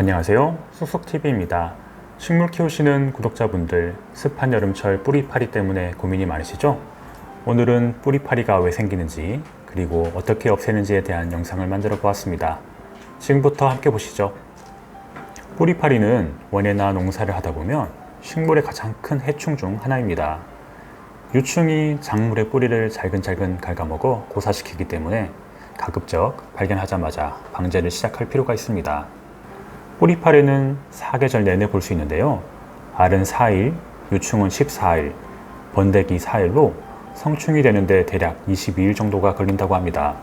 안녕하세요. 쑥쑥TV입니다. 식물 키우시는 구독자분들, 습한 여름철 뿌리파리 때문에 고민이 많으시죠? 오늘은 뿌리파리가 왜 생기는지, 그리고 어떻게 없애는지에 대한 영상을 만들어 보았습니다. 지금부터 함께 보시죠. 뿌리파리는 원예나 농사를 하다 보면 식물의 가장 큰 해충 중 하나입니다. 유충이 작물의 뿌리를 잘근잘근 갉아먹어 고사시키기 때문에 가급적 발견하자마자 방제를 시작할 필요가 있습니다. 뿌리파리는 사계절 내내 볼 수 있는데요. 알은 4일, 유충은 14일, 번데기 4일로 성충이 되는데 대략 22일 정도가 걸린다고 합니다.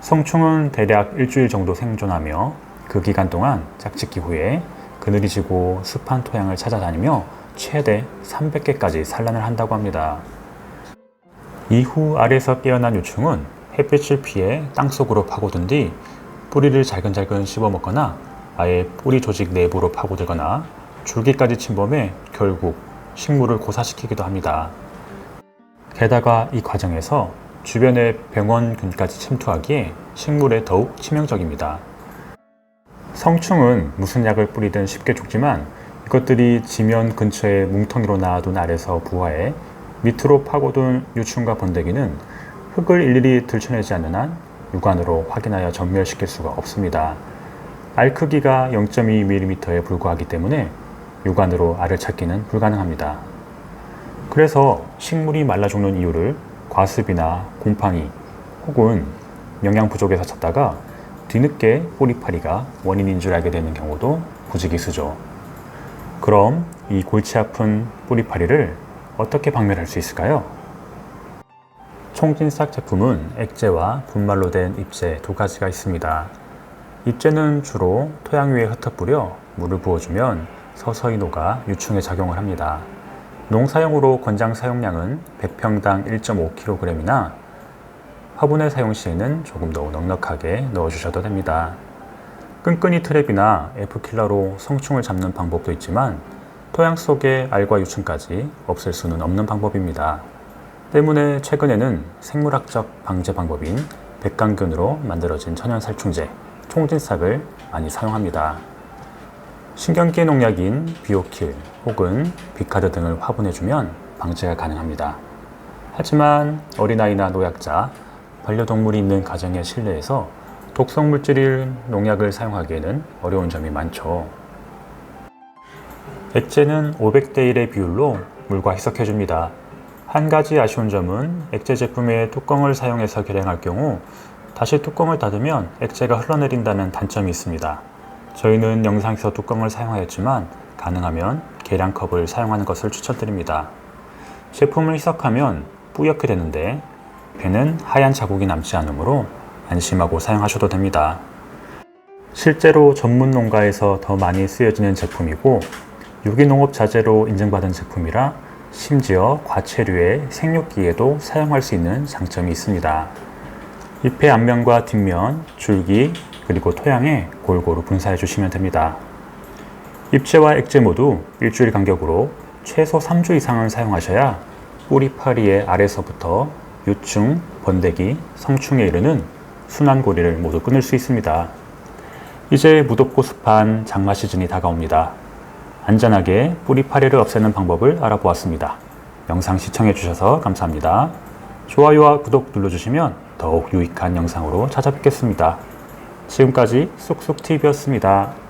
성충은 대략 일주일 정도 생존하며 그 기간 동안 짝짓기 후에 그늘이 지고 습한 토양을 찾아다니며 최대 300개까지 산란을 한다고 합니다. 이후 알에서 깨어난 유충은 햇빛을 피해 땅속으로 파고든 뒤 뿌리를 잘근잘근 씹어 먹거나 아예 뿌리 조직 내부로 파고들거나 줄기까지 침범해 결국 식물을 고사시키기도 합니다. 게다가 이 과정에서 주변의 병원균까지 침투하기에 식물에 더욱 치명적입니다. 성충은 무슨 약을 뿌리든 쉽게 죽지만 이것들이 지면 근처에 뭉텅이로 놔둔 알에서 부화해 밑으로 파고든 유충과 번데기는 흙을 일일이 들춰내지 않는 한 육안으로 확인하여 전멸시킬 수가 없습니다. 알 크기가 0.2mm에 불과하기 때문에 육안으로 알을 찾기는 불가능합니다. 그래서 식물이 말라 죽는 이유를 과습이나 곰팡이 혹은 영양 부족에서 찾다가 뒤늦게 뿌리파리가 원인인 줄 알게 되는 경우도 부지기수죠. 그럼 이 골치 아픈 뿌리파리를 어떻게 박멸할 수 있을까요? 총진싹 제품은 액제와 분말로 된 잎제 두 가지가 있습니다. 잎제는 주로 토양 위에 흩어뿌려 물을 부어주면 서서히 녹아 유충에 작용을 합니다. 농사용으로 권장 사용량은 100평당 1.5kg이나 화분의 사용 시에는 조금 더 넉넉하게 넣어주셔도 됩니다. 끈끈이 트랩이나 F킬러로 성충을 잡는 방법도 있지만 토양 속의 알과 유충까지 없앨 수는 없는 방법입니다. 때문에 최근에는 생물학적 방제 방법인 백강균으로 만들어진 천연살충제, 총진싹을 많이 사용합니다. 신경계 농약인 비오킬 혹은 비카드 등을 화분해주면 방제가 가능합니다. 하지만 어린아이나 노약자, 반려동물이 있는 가정의 실내에서 독성 물질인 농약을 사용하기에는 어려운 점이 많죠. 액체는 500대 1의 비율로 물과 희석해줍니다. 한 가지 아쉬운 점은 액체 제품에 뚜껑을 사용해서 결행할 경우 다시 뚜껑을 닫으면 액체가 흘러내린다는 단점이 있습니다. 저희는 영상에서 뚜껑을 사용하였지만 가능하면 계량컵을 사용하는 것을 추천드립니다. 제품을 희석하면 뿌옇게 되는데 배는 하얀 자국이 남지 않으므로 안심하고 사용하셔도 됩니다. 실제로 전문 농가에서 더 많이 쓰여지는 제품이고 유기농업 자재로 인증받은 제품이라 심지어 과체류의 생육기에도 사용할 수 있는 장점이 있습니다. 잎의 앞면과 뒷면, 줄기, 그리고 토양에 골고루 분사해 주시면 됩니다. 잎채와 액체 모두 일주일 간격으로 최소 3주 이상은 사용하셔야 뿌리파리의 아래서부터 유충, 번데기, 성충에 이르는 순환고리를 모두 끊을 수 있습니다. 이제 무덥고 습한 장마 시즌이 다가옵니다. 안전하게 뿌리파리를 없애는 방법을 알아보았습니다. 영상 시청해 주셔서 감사합니다. 좋아요와 구독 눌러주시면 더욱 유익한 영상으로 찾아뵙겠습니다. 지금까지 쑥쑥TV였습니다.